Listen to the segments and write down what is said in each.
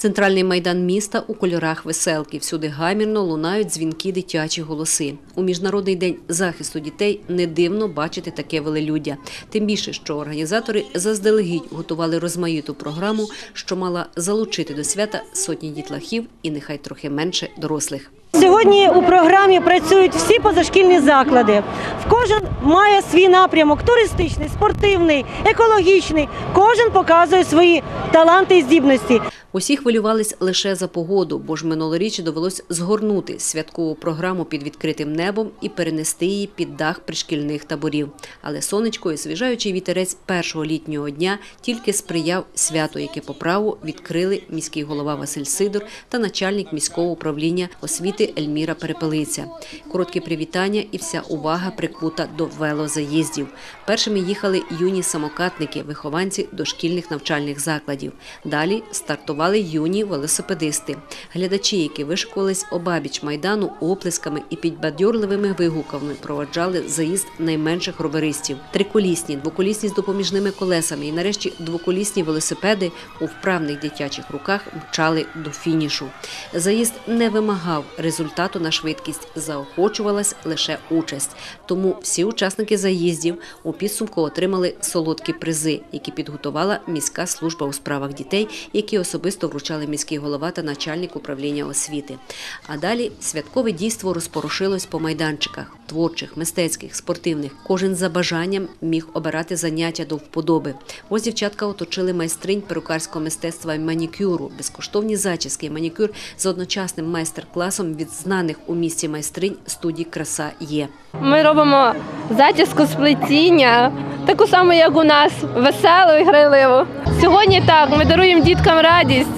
Центральний майдан міста у кольорах веселки. Всюди гамірно лунають дзвінки дитячі голоси. У міжнародний день захисту дітей не дивно бачити таке велелюддя. Тим більше, що організатори заздалегідь готували розмаїту програму, що мала залучити до свята сотні дітлахів і нехай трохи менше дорослих. Сьогодні у програмі працюють всі позашкільні заклади. В Кожен має свій напрямок туристичний, спортивний, екологічний. Кожен показує свої таланти і здібності. Усі хвилювались лише за погоду, бо ж минулоріч довелось згорнути святкову програму під відкритим небом і перенести її під дах пришкільних таборів. Але сонечко і свіжаючий вітерець першого літнього дня тільки сприяв святу, яке по праву відкрили міський голова Василь Сидор та начальник міського управління освіти Ельміра Перепелиця. Короткі привітання і вся увага прикута до велозаїздів. Першими їхали юні самокатники, вихованці дошкільних навчальних закладів. Далі стартували юні велосипедисти. Глядачі, які вишикувались обабіч майдану оплесками і підбадьорливими вигуками, проваджали заїзд найменших роверистів. Триколісні, двоколісні з допоміжними колесами і нарешті двоколісні велосипеди у вправних дитячих руках мчали до фінішу. Заїзд не вимагав результату на швидкість, заохочувалась лише участь. Тому всі учасники заїздів у підсумку отримали солодкі призи, які підготувала міська служба у справах дітей, які особисто вручали міський голова та начальник управління освіти. А далі святкове дійство розпорошилось по майданчиках творчих, мистецьких, спортивних. Кожен за бажанням міг обирати заняття до вподоби. Ось дівчатка оточили майстринь перукарського мистецтва і манікюру, безкоштовні зачіски, манікюр з одночасним майстер-класом від знаних у місті майстринь студій Краса є. Ми робимо зачіску з плетіння, таку саму, як у нас, веселу і грайливу. Сьогодні так, ми даруємо діткам радість.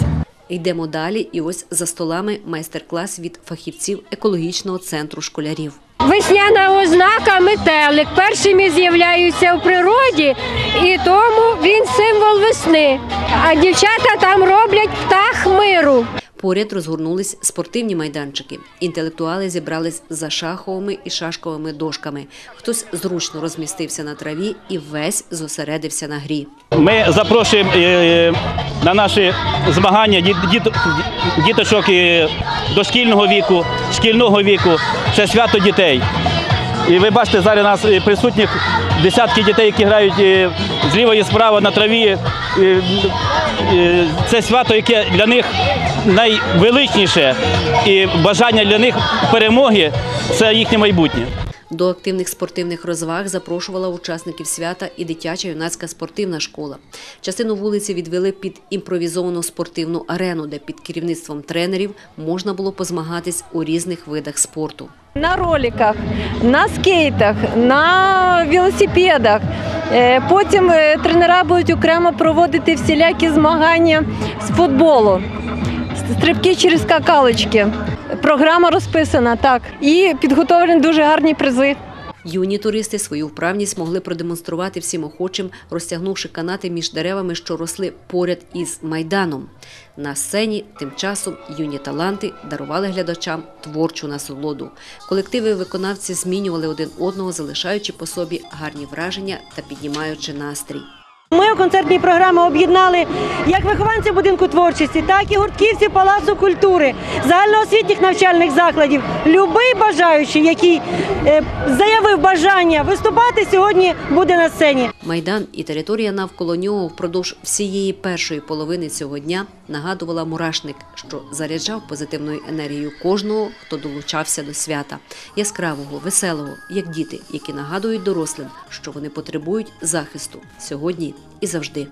Йдемо далі, і ось за столами майстер-клас від фахівців екологічного центру школярів. Весняна ознака метелик. Першими з'являються в природі, і тому він символ весни. А дівчата там роблять. Поряд розгорнулись спортивні майданчики. Інтелектуали зібрались за шаховими і шашковими дошками. Хтось зручно розмістився на траві і весь зосередився на грі. Ми запрошуємо е, на наші змагання діт- діт- діточок е, дошкільного віку, шкільного віку. Це свято дітей. І ви бачите, зараз у нас е, присутніх десятки дітей, які грають е, зліва і справа на траві. Е, Це свято, яке для них найвеличніше, і бажання для них перемоги це їхнє майбутнє. До активних спортивних розваг запрошувала учасників свята і дитяча юнацька спортивна школа. Частину вулиці відвели під імпровізовану спортивну арену, де під керівництвом тренерів можна було позмагатись у різних видах спорту. На роликах, на скейтах, на велосипедах. Е, Потім е, тренера будуть окремо проводити всілякі змагання з футболу, стрибки через скакалочки. Програма розписана так. І підготовлені дуже гарні призи. Юні туристи свою вправність могли продемонструвати всім охочим, розтягнувши канати між деревами, що росли поряд із майданом. На сцені тим часом юні таланти дарували глядачам творчу насолоду. Колективи виконавці змінювали один одного, залишаючи по собі гарні враження та піднімаючи настрій. Ми у концертній програмі об'єднали як вихованців будинку творчості, так і гуртківців Палацу культури, загальноосвітніх навчальних закладів. Любий бажаючий, який е, заявив бажання виступати, сьогодні буде на сцені. Майдан і територія навколо нього впродовж всієї першої половини цього дня нагадувала мурашник, що заряджав позитивною енергією кожного, хто долучався до свята, яскравого, веселого, як діти, які нагадують дорослим, що вони потребують захисту сьогодні і завжди.